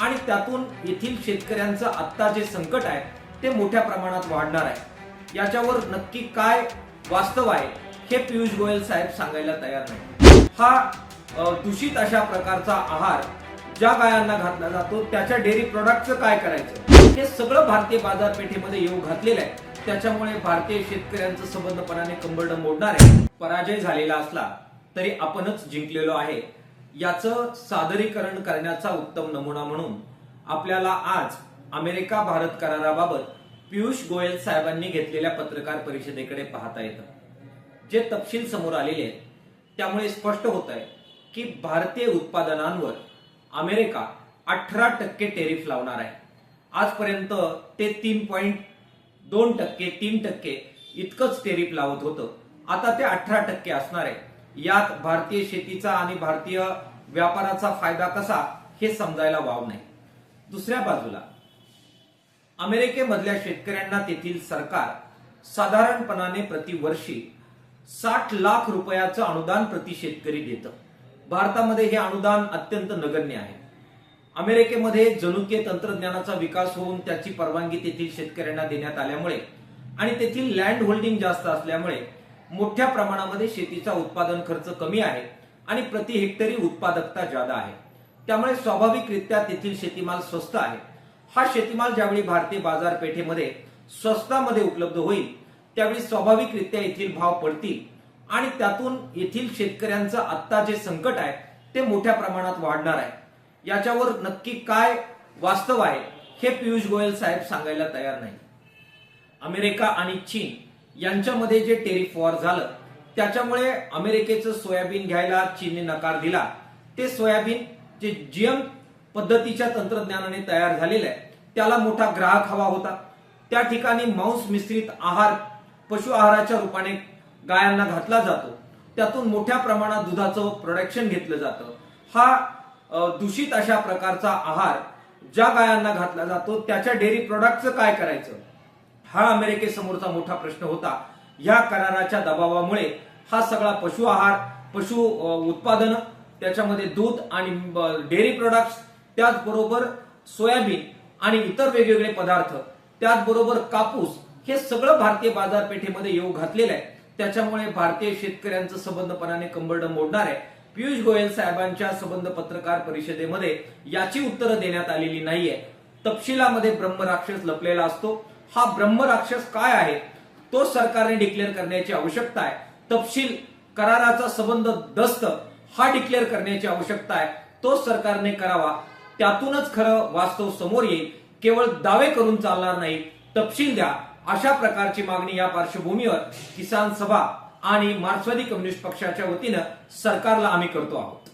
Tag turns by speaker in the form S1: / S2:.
S1: आणि त्यातून येथील शेतकऱ्यांचं आत्ता जे संकट आहे ते मोठ्या प्रमाणात वाढणार आहे. याच्यावर नक्की काय वास्तव आहे हे पियुष गोयल साहेब सांगायला तयार नाही. हा दूषित अशा प्रकारचा आहार ज्या गायांना घातला जातो त्याच्या डेअरी प्रॉडक्टचं काय करायचं? हे सगळं भारतीय बाजारपेठेमध्ये येऊ घातलेलं आहे. त्याच्यामुळे भारतीय शेतकऱ्यांचं संबंधपणाने कंबरडं मोडणार आहे. पराजय झालेला असला तरी आपणच जिंकलेलो आहे. याचं सादरीकरण करण्याचा उत्तम नमुना म्हणून आपल्याला आज अमेरिका भारत कराराबाबत पियुष गोयल साहेबांनी घेतलेल्या पत्रकार परिषदेकडे पाहता येतं. जे तपशील समोर आलेले आहेत त्यामुळे स्पष्ट होत आहे की भारतीय उत्पादनांवर अमेरिका अठरा टक्के टेरिफ लावणार आहे. आजपर्यंत ते तीन पॉईंट दोन टक्के तीन टक्के इतकंच टेरिफ लावत होतं. आता ते अठरा टक्के असणार आहे. यात भारतीय शेतीचा आणि भारतीय व्यापाराचा फायदा कसा हे समजायला वाव नाही. दुसऱ्या बाजूला अमेरिकेमधल्या शेतकऱ्यांना तेथील सरकार साधारणपणाने प्रतिवर्षी साठ लाख रुपयाचं अनुदान प्रति शेतकरी देतं. भारतामध्ये हे अनुदान अत्यंत नगण्य आहे. अमेरिकेमध्ये जनुकीय तंत्रज्ञानाचा विकास होऊन त्याची परवानगी तेथील शेतकऱ्यांना देण्यात आल्यामुळे आणि तेथील लँड होल्डिंग जास्त असल्यामुळे मोठ्या प्रमाणामध्ये शेतीचा उत्पादन खर्च कमी आहे आणि प्रति हेक्टरी उत्पादकता जादा आहे. त्यामुळे स्वाभाविकरित्या तेथील शेतीमाल स्वस्त आहे. हा शेतीमाल ज्यावेळी भारतीय बाजारपेठेमध्ये स्वस्तामध्ये उपलब्ध होईल त्यावेळी स्वाभाविकरित्या येथील भाव पडतील आणि त्यातून येथील शेतकऱ्यांचं आत्ता जे संकट आहे ते मोठ्या प्रमाणात वाढणार आहे. याच्यावर नक्की काय वास्तव आहे हे पियुष गोयल साहेब सांगायला तयार नाही. अमेरिका आणि चीन यांच्यामध्ये जे टेरिफ वॉर झालं त्याच्यामुळे अमेरिकेचं सोयाबीन घ्यायला चीनने नकार दिला. ते सोयाबीन जे जीएम पद्धतीच्या तंत्रज्ञानाने तयार झालेलं आहे त्याला मोठा ग्राहक हवा होता. त्या ठिकाणी मांस मिश्रित आहार पशु आहाराच्या रूपाने गायांना घातला जातो. त्यातून मोठ्या प्रमाणात दुधाचं प्रोडक्शन घेतलं जातं. हा दूषित अशा प्रकारचा आहार ज्या गायांना घातला जातो त्याच्या डेअरी प्रॉडक्टचं काय करायचं? हा अमेरिकेसमोरचा मोठा प्रश्न होता. या कराराच्या दबावामुळे हा सगळा पशु आहार पशु उत्पादन त्याच्यामध्ये दूध आणि डेअरी प्रोडक्ट्स त्याचबरोबर सोयाबीन आणि इतर वेगवेगळे पदार्थ त्याचबरोबर कापूस हे सगळं भारतीय बाजारपेठेमध्ये येऊ घातलेलं आहे. त्याच्यामुळे भारतीय शेतकऱ्यांचं संबंधपणाने कंबरड मोडणार आहे. पियुष गोयल साहेबांच्या संबंध पत्रकार परिषदेमध्ये याची उत्तरं देण्यात आलेली नाहीये. तपशिलामध्ये ब्रह्मराक्षस लपलेला असतो. हा ब्रह्मराक्षस काय आहे? तो सरकारने डिक्लेअर करण्याची आवश्यकता आहे. तपशील कराराचा संबंध दस्त हा डिक्लेअर करण्याची आवश्यकता आहे. तो सरकारने करावा. त्यातूनच खरं वास्तव समोर येईल. केवळ दावे करून चालणार नाही. तपशील द्या. अशा प्रकारची मागणी या पार्श्वभूमीवर किसान सभा आणि मार्क्सवादी कम्युनिस्ट पक्षाच्या वतीनं सरकारला आम्ही करतो आहोत.